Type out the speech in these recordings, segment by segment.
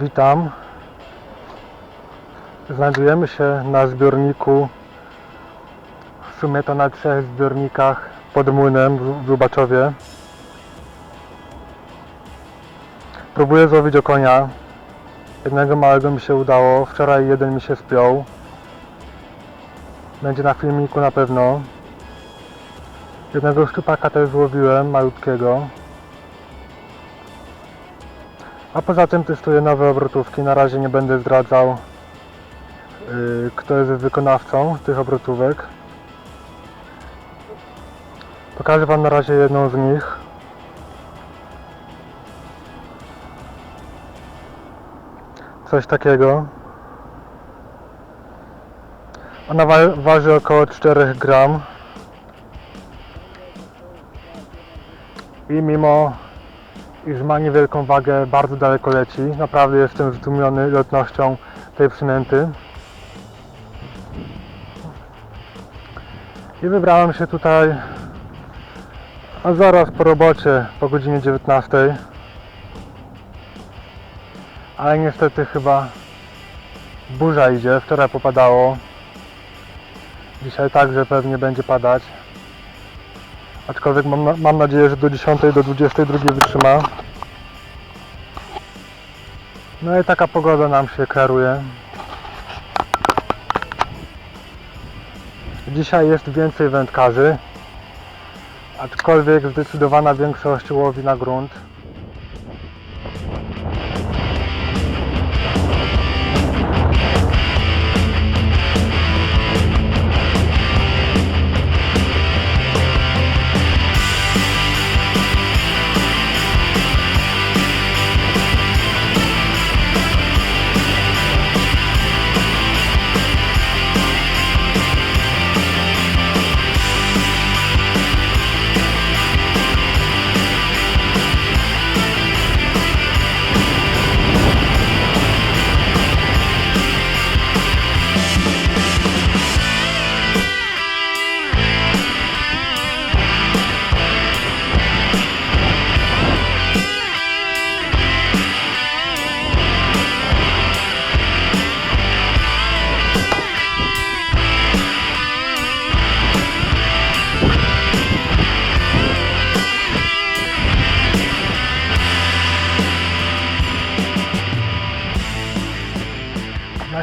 Witam. Znajdujemy się na zbiorniku, w sumie to na trzech zbiornikach pod młynem w Lubaczowie. Próbuję złowić okonia. Jednego małego mi się udało, wczoraj jeden mi się spiął. Będzie na filmiku na pewno. Jednego szczupaka też złowiłem, malutkiego. A poza tym testuję nowe obrotówki. Na razie nie będę zdradzał, yy, kto jest wykonawcą tych obrotówek. Pokażę Wam na razie jedną z nich. Coś takiego. Ona wa waży około 4 gram. I mimo iż ma niewielką wagę, bardzo daleko leci. Naprawdę jestem zdumiony lotnością tej przynęty. I wybrałem się tutaj a zaraz po robocie, po godzinie 19. Ale niestety chyba burza idzie. Wczoraj popadało. Dzisiaj także pewnie będzie padać. Aczkolwiek mam, mam nadzieję, że do 10 do 22 wytrzyma. No i taka pogoda nam się klaruje. Dzisiaj jest więcej wędkarzy, aczkolwiek zdecydowana większość łowi na grunt.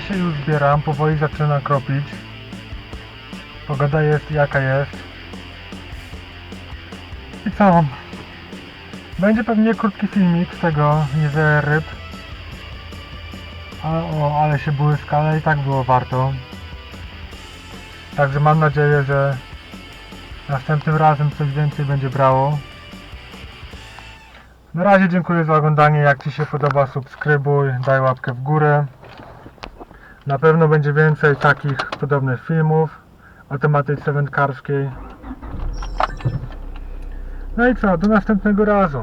Się już zbieram, powoli zaczyna kropić. Pogoda jest jaka jest. I co? Będzie pewnie krótki filmik z tego, nie ze ryb. Ale, o, ale się błyska, ale i tak było warto. Także mam nadzieję, że następnym razem coś więcej będzie brało. Na razie dziękuję za oglądanie. Jak Ci się podoba, subskrybuj, daj łapkę w górę. Na pewno będzie więcej takich podobnych filmów o tematyce wędkarskiej. No i co, do następnego razu.